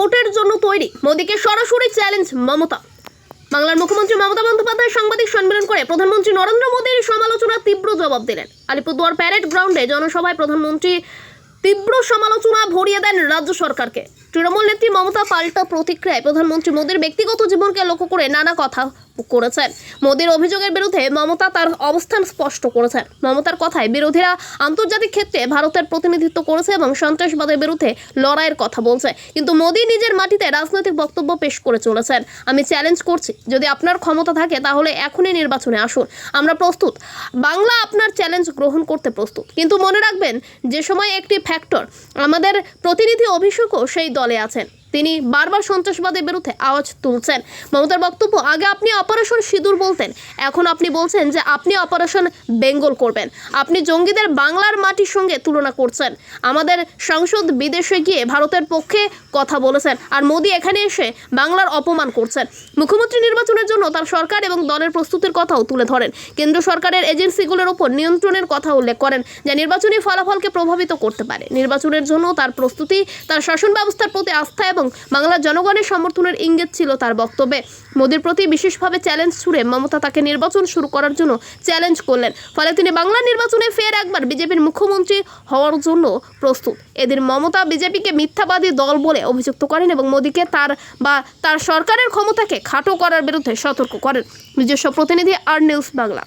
ভোটের জন্য তৈরি। মোদীকে সরাসরি চ্যালেঞ্জ মমতা। বাংলার মুখ্যমন্ত্রী মমতা বন্দ্যোপাধ্যায় সাংবাদিক সম্মেলন করে প্রধানমন্ত্রী নরেন্দ্র মোদীর সমালোচনা তীব্র জবাব দিলেন। আলিপুরদুয়ার প্যারেড গ্রাউন্ডে জনসভায় প্রধানমন্ত্রী তীব্র সমালোচনা ভরিয়ে দেন রাজ্য সরকারকে। তৃণমূল নেত্রী মমতা পাল্টা প্রতিক্রিয়ায় প্রধানমন্ত্রী মোদীর ব্যক্তিগত জীবনকে লক্ষ্য করে নানা কথা করেছেন। মোদীর অভিযোগের বিরুদ্ধে মমতা তার অবস্থান স্পষ্ট করেছেন। মমতার কথায় বিরোধীরা আন্তর্জাতিক ক্ষেত্রে ভারতের প্রতিনিধিত্ব করেছে এবং সন্ত্রাসবাদের বিরুদ্ধে লড়াইয়ের কথা বলছে। কিন্তু মোদী নিজের মাটিতে রাজনৈতিক বক্তব্য পেশ করে চলেছেন। আমি চ্যালেঞ্জ করছি, যদি আপনার ক্ষমতা থাকে তাহলে এখনই নির্বাচনে আসুন। আমরা প্রস্তুত। বাংলা আপনার চ্যালেঞ্জ গ্রহণ করতে প্রস্তুত। কিন্তু মনে রাখবেন, যে সময় একটি ফ্যাক্টর আমাদের প্রতিনিধি অভিষেকও সেই দলে আছেন। তিনি বারবার সন্ত্রাসবাদের বিরুদ্ধে আওয়াজ তুলছেন। মমতার বক্তব্য, আগে আপনি অপারেশন সিঁদুর বলতেন, এখন আপনি বলছেন যে আপনি অপারেশন বেঙ্গল করবেন। আপনি জঙ্গিদের বাংলার মাটির সঙ্গে তুলনা করছেন। আমাদের সংসদ বিদেশে গিয়ে ভারতের পক্ষে কথা বলেছেন আর মোদি এখানে এসে বাংলার অপমান করছেন। মুখ্যমন্ত্রী নির্বাচনের জন্য তার সরকার এবং দলের প্রস্তুতির কথাও তুলে ধরেন। কেন্দ্র সরকারের এজেন্সিগুলোর ওপর নিয়ন্ত্রণের কথা উল্লেখ করেন যা নির্বাচনী ফলাফলকে প্রভাবিত করতে পারে। নির্বাচনের জন্য তার প্রস্তুতি, তার শাসন ব্যবস্থার প্রতি আস্থা এবং বাংলার জনগণের সমর্থনের ইঙ্গিত ছিল তার বক্তব্যে। মোদীর প্রতি বিশেষভাবে চ্যালেঞ্জ ছুড়ে মমতা তাকে নির্বাচন শুরু করার জন্য চ্যালেঞ্জ করলেন। ফলে তিনি বাংলা নির্বাচনে ফের একবার বিজেপির মুখ্যমন্ত্রী হওয়ার জন্য প্রস্তুত। এদিন মমতা বিজেপিকে মিথ্যাবাদী দল বলে অভিযুক্ত করেন এবং মোদীকে তার বা তার সরকারের ক্ষমতাকে খাটো করার বিরুদ্ধে সতর্ক করেন। নিজস্ব প্রতিনিধি আর নিউজ বাংলা।